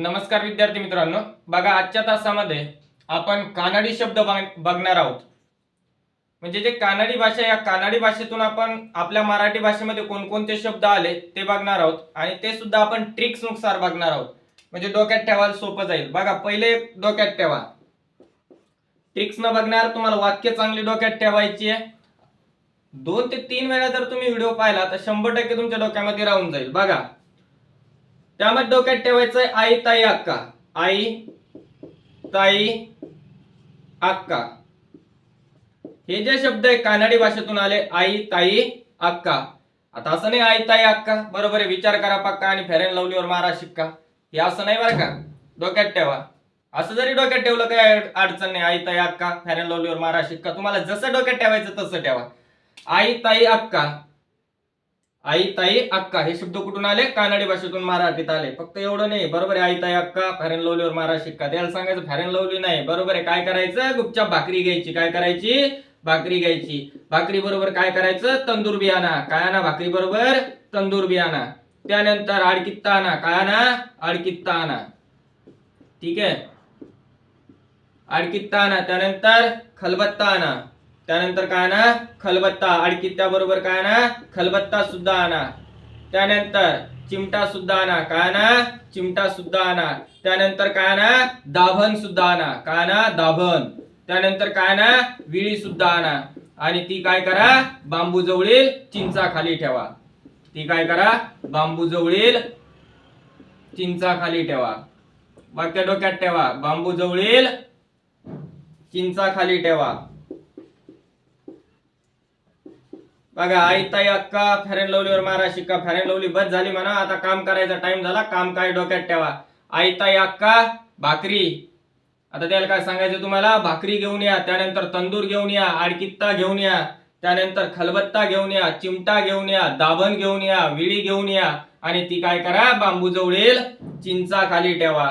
नमस्कार विद्यार्थी मित्रांनो. बघा आजच्या तासामध्ये आपण कानडी शब्द बघणार आहोत. म्हणजे जे कानडी भाषा या कानडी भाषेतून आपण आपल्या मराठी भाषेमध्ये कोणकोणते शब्द आले ते बघणार आहोत. आणि ते सुद्धा आपण ट्रिक्सनुसार बघणार आहोत. म्हणजे डोक्यात ठेवायला सोपं जाईल. बघा पहिले डोक्यात ठेवा. ट्रिक्स न बघणार तुम्हाला वाक्य चांगली डोक्यात ठेवायची आहे. दोन ते तीन वेळा जर तुम्ही व्हिडिओ पाहिला तर शंभर टक्के तुमच्या डोक्यामध्ये राहून जाईल. बघा त्यामध्ये डोक्यात ठेवायचंय आई ताई अक्का. आई ताई अक्का. हे जे शब्द आहे कानडी भाषेतून आले आई ताई अक्का. आता असं नाही आई ताई अक्का. बरोबर आहे विचार करा पक्का आणि फेरेन लवलीवर मारा शिक्का. हे असं नाही बरं का? डोक्यात ठेवा. असं जरी डोक्यात ठेवलं काही अडचण नाही आई ताई अक्का फेरेन लवलीवर मारा शिक्का. तुम्हाला जसं डोक्यात ठेवायचं तसं ठेवा. आई ताई अक्का. आई ताई अक्का हे शब्द कुठून आले? कानडी भाषेतून मराठीत आले. फक्त एवढं नाही. बरोबर आहे आई ताई अक्का फॅरेन लवलीवर मारा शिक्का. त्याला सांगायचं फॅरेन लवली नाही. बरोबर आहे काय करायचं? गुपचाप भाकरी घ्यायची. काय करायची? भाकरी घ्यायची. भाकरी बरोबर काय करायचं? तंदूर बियाणा. काय आणा? भाकरी बरोबर? तंदूर बियाणा. त्यानंतर आडकित्ता आणा. काय आणा? आडकित्ता आणा. ठीक आहे? आडकित्ता आणा. त्यानंतर खलबत्ता आणा. त्यानंतर काय ना? खलबत्ता. आडकित्त्या बरोबर काय ना? खलबत्ता सुद्धा आणा. त्यानंतर चिमटा सुद्धा आणा. काय ना? चिमटा सुद्धा आणा. त्यानंतर काय ना? दाभण सुद्धा आणा. काय ना? दाभण. त्यानंतर काय ना? विळी सुद्धा आणा. आणि ती काय करा? बांबू जवळील चिंचा खाली ठेवा. ती काय करा? बांबू जवळील चिंचा खाली ठेवा. वाक्य डोक्यात ठेवा. बांबू जवळील चिंचा खाली ठेवा. बघा आई ताई अक्का फॅरेन लवलीवर मारा शिक्का फॅरेन लवली बस झाली म्हणा. आता काम करायचा टाइम झाला काम काय डोक्यात ठेवा. आई ताई अक्का भाकरी. आता त्याला काय सांगायचं तुम्हाला? भाकरी घेऊन या त्यानंतर तंदूर घेऊन या आडकित्ता घेऊन या त्यानंतर खलबत्ता घेऊन या चिमटा घेऊन या दाभण घेऊन या विळी घेऊन या. आणि ती काय करा बांबू जवळील चिंचा खाली ठेवा.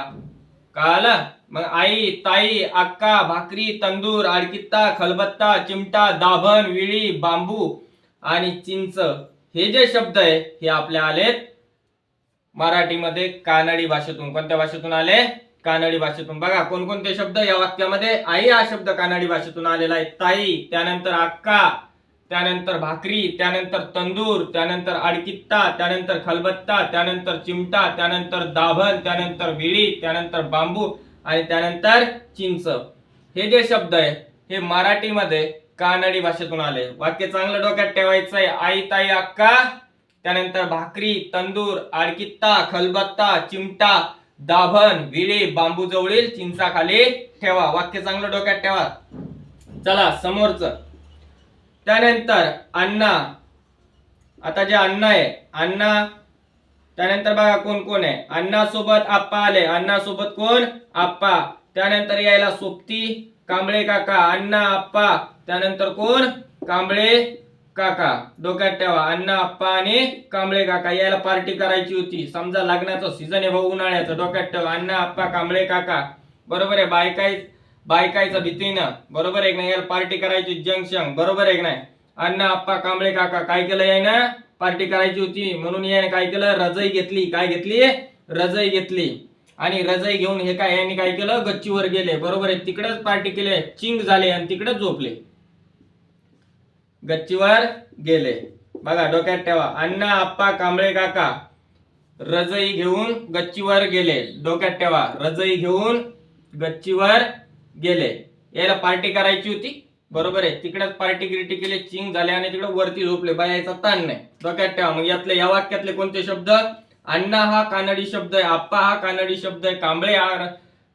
कळालं मग आई ताई अक्का भाकरी तंदूर आडकित्ता खलबत्ता चिमटा दाभण विळी बांबू आणि चिंच हे जे शब्द आहे हे आपल्या आलेत. मराठीमध्ये कानडी भाषेतून. कोणत्या भाषेतून आले? कानडी भाषेतून. बघा कोणकोणते शब्द या वाक्यामध्ये? आई हा शब्द कानडी भाषेतून आलेला आहे. ताई त्यानंतर अक्का त्यानंतर भाकरी त्यानंतर तंदूर त्यानंतर अडकित्ता त्यानंतर खलबत्ता त्यानंतर चिमटा त्यानंतर दाभण त्यानंतर विळी त्यानंतर बांबू आणि त्यानंतर चिंच. हे जे शब्द आहे हे मराठीमध्ये कानडी भाषेतून आले. वाक्य चांगलं डोक्यात ठेवायचं आहे आई ताई अक्का. त्यानंतर भाकरी तंदूर आडकित्ता खलबत्ता चिमटा दाभण विळी बांबू जवळील चिंचाखाली ठेवा. वाक्य चांगलं डोक्यात ठेवा. चला समोरचं. त्यानंतर अण्णा. आता जे अण्णा आहे अण्णा. त्यानंतर बघा कोण कोण आहे. अण्णा सोबत आप्पा आले. अण्णा सोबत कोण? आप्पा. त्यानंतर यायला सोबती. कांबळे काका अण्णा आप्पा. त्यानंतर कोण? कांबळे काका. डोक्यात ठेवा. अण्णा आप्पा आणि कांबळे काका. याला पार्टी करायची होती. समजा लग्नाचं सीझन आहे भाऊ उन्हाळ्याचं. डोक्यात ठेवा. अण्णा आप्पा कांबळे काका. बरोबर आहे. बायकाय बायकायचं भीतीनं. बरोबर आहे ना नाही? याला पार्टी करायची जंक्शन बरोबर आहे नाही? अण्णा आप्पा कांबळे काका. काय केलं यायनं? पार्टी करायची होती. म्हणून याने काय केलं? रजई घेतली. काय घेतली? रजई घेतली. आणि रजई घेऊन हे काय यांनी काय केलं? गच्चीवर गेले. बरोबर आहे. तिकडेच पार्टी केले. चिंग झाले आणि तिकडेच झोपले. गच्चीवर गेले. बघा डोक्यात ठेवा. अण्णा आप्पा कांबळे काका रजई घेऊन गच्चीवर गेले. डोक्यात ठेवा. रजई घेऊन गच्चीवर गेले. यायला पार्टी करायची होती. बरोबर आहे. तिकडेच पार्टी गिरटी केले. चिंग झाले आणि तिकडे वरती झोपले. बायाचा ताण नाही. डोक्यात ठेवा. मग यातले या वाक्यातले कोणते शब्द? अण्णा हा कानडी शब्द आहे आप्पा हा कानडी शब्द आहे कांबळे हा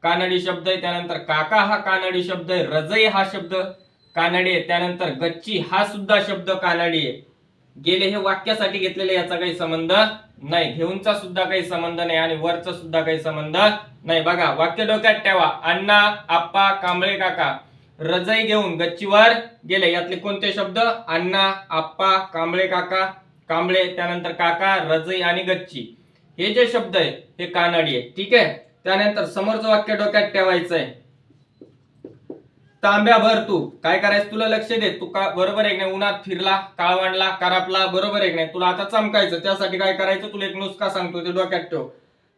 कानडी शब्द आहे त्यानंतर काका हा कानडी शब्द आहे रजई हा शब्द कानडी आहे त्यानंतर गच्ची हा सुद्धा शब्द कानडी आहे. गेले हे वाक्यासाठी घेतलेले याचा काही संबंध नाही घेऊनचा सुद्धा काही संबंध नाही आणि वरचा सुद्धा काही संबंध नाही. बघा वाक्य डोक्यात ठेवा अण्णा आप्पा कांबळे काका. रजई घेऊन गच्चीवर गेले यातले कोणते शब्द? अण्णा आप्पा कांबळे काका. कांबळे त्यानंतर काका रजई आणि गच्ची. हे जे शब्द आहे हे कानडी आहे. ठीक आहे? त्यानंतर समोरचं वाक्य डोक्यात ठेवायचं आहे तांब्या भर तू. काय करायचं? तुला लक्ष दे. तू का बरोबर आहे नाही. उन्हात फिरला काळवांडला करापला बरोबर एक नाही. तुला आता चमकायचं. त्यासाठी काय करायचं? तुला एक नुसका सांगतो ते डोक्यात ठेव.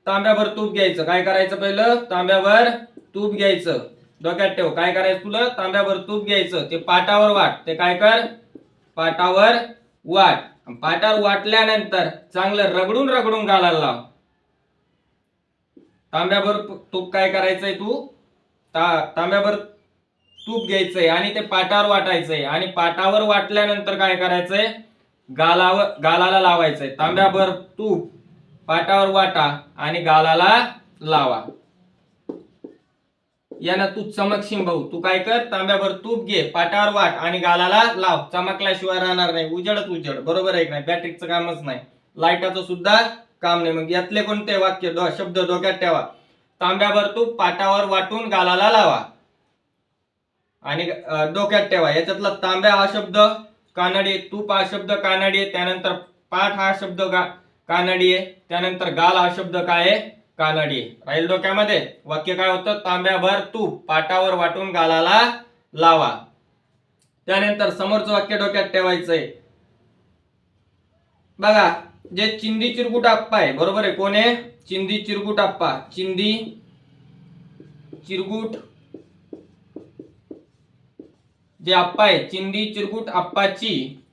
तांब्याभर तूप घ्यायचं. काय करायचं पहिलं? तांब्यावर तूप घ्यायचं. डोक्यात ठेव. काय करायचं तुला? तांब्याभर तूप घ्यायचं. ते पाटावर वाट. ते काय कर? पाटावर वाट. पाटावर वाटल्यानंतर चांगलं रगडून रगडून घालायला लाव. तांब्याभर तूप काय करायचंय तू? ता तांब्याभर तूप घ्यायचंय आणि ते पाटावर वाटायचंय. आणि पाटावर वाटल्यानंतर काय करायचंय? गालावर गालाला लावायचंय. तांब्याभर तूप पाटावर वाटा आणि गालाला लावा. यानं तू चमकशील भाऊ. तू काय कर तांब्याभर तूप घे पाटावर वाट आणि गालाला लाव. चमकल्याशिवाय राहणार नाही. उजडच उजड. बरोबर आहे नाही? बॅटरीचं कामच नाही. लाईटाचं सुद्धा काम नाही. मग यातले कोणते वाक्य? शब्द डोक्यात ठेवा. तांब्याभर तूप पाटावर वाटून गालाला लावा. आणि डोक्यात ठेवा. याच्यातला तांब्या हा शब्द कानडी आहे, तूप हा शब्द कानडी आहे. त्यानंतर पाठ हा शब्द गा- कानडी आहे. त्यानंतर गाल हा शब्द काय आहे? कानडी. आहे राहील डोक्यामध्ये. वाक्य काय होतं? तांब्याभर तूप पाटावर वाटून गालाला लावा. त्यानंतर समोरचं वाक्य डोक्यात ठेवायचंय. बघा जे चिंदी चिरकुट आप्पा आहे बरोबर आहे? कोण आहे? चिंदी चिरकुट आप्पा चिंदी चिरगुट जे आप्पा आहे चिंदी चिरगुट आप्पाची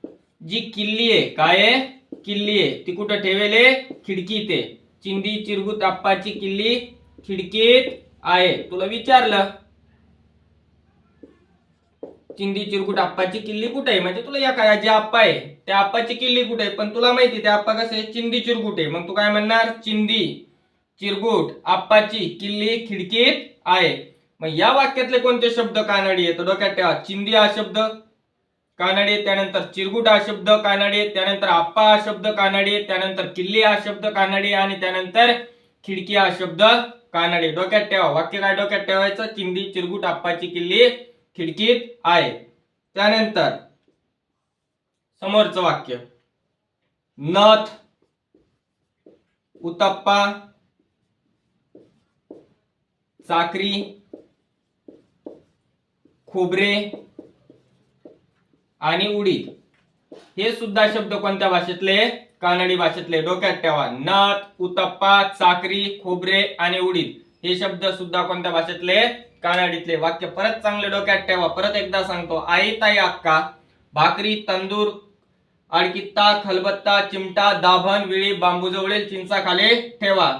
जी किल्ली आहे काय आहे? किल्ली आहे. ती कुठं ठेवेले? खिडकी ते चिंदी चिरगुत आप्पाची किल्ली खिडकीत आहे. तुला विचारलं? चिंदी चिरगुट आप्पाची किल्ली कुठे आहे? म्हणजे तुला या काय जे आप्पा आहे त्या आप्पाची किल्ली कुठे आहे? पण तुला माहिती त्या आप्पा आहे चिंदी चिरगुट आहे. मग तू काय म्हणणार? चिंदी चिरगुट आप्पाची किल्ली खिडकीत आहे. मग या वाक्यातले कोणते शब्द कानडी आहेत? तर डोक्यात ठेवा चिंदी हा शब्द. कानडे त्यानंतर चिरगुट हा शब्द कानडे त्यानंतर आप्पा हा शब्द कानडे त्यानंतर किल्ली हा शब्द कानडे आणि त्यानंतर खिडकी हा शब्द कानडे. डोक्यात ठेवा. वाक्य काय डोक्यात ठेवायचं? चिंदी चिरगुट आप्पाची किल्ली खिडकीत आहे. त्यानंतर समोरचं वाक्य. नथ उतप्पा चाकरी खोबरे आणि उडीद. हे सुद्धा शब्द कोणत्या भाषेतले? कानडी भाषेतले. डोक्यात ठेवा. नथ उतप्पा चाकरी खोबरे आणि उडीद. हे शब्द सुद्धा कोणत्या भाषेतले? कानडीतले. वाक्य परत चांगले डोक्यात ठेवा. परत एकदा सांगतो. आई ताई अक्का. भाकरी तंदूर अडकित्ता खलबत्ता चिमटा दाभण विळी बांबूजवळील चिंचा खाली ठेवा.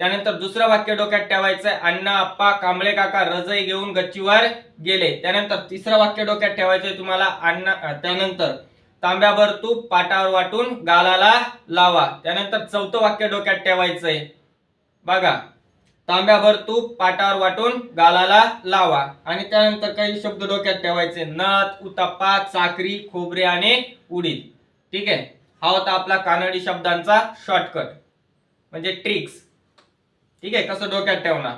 त्यानंतर दुसरं वाक्य डोक्यात ठेवायचंय. अण्णा आप्पा कांबळे काका रजई घेऊन गच्चीवर गेले. त्यानंतर तिसरं वाक्य डोक्यात ठेवायचंय तुम्हाला. अण्णा त्यानंतर तांब्याभर तूप पाटावर वाटून गालाला लावा. त्यानंतर चौथं वाक्य डोक्यात ठेवायचंय. बघा तांब्याभर तूप पाटावर वाटून गालाला लावा. आणि त्यानंतर काही शब्द डोक्यात ठेवायचे. नथ उतप्पा चाकरी खोबरे आणि उडीद. ठीक आहे? हा होता आपला कानडी शब्दांचा शॉर्टकट म्हणजे ट्रिक्स ठीक आहे कसं डोक्यात ठेवणार?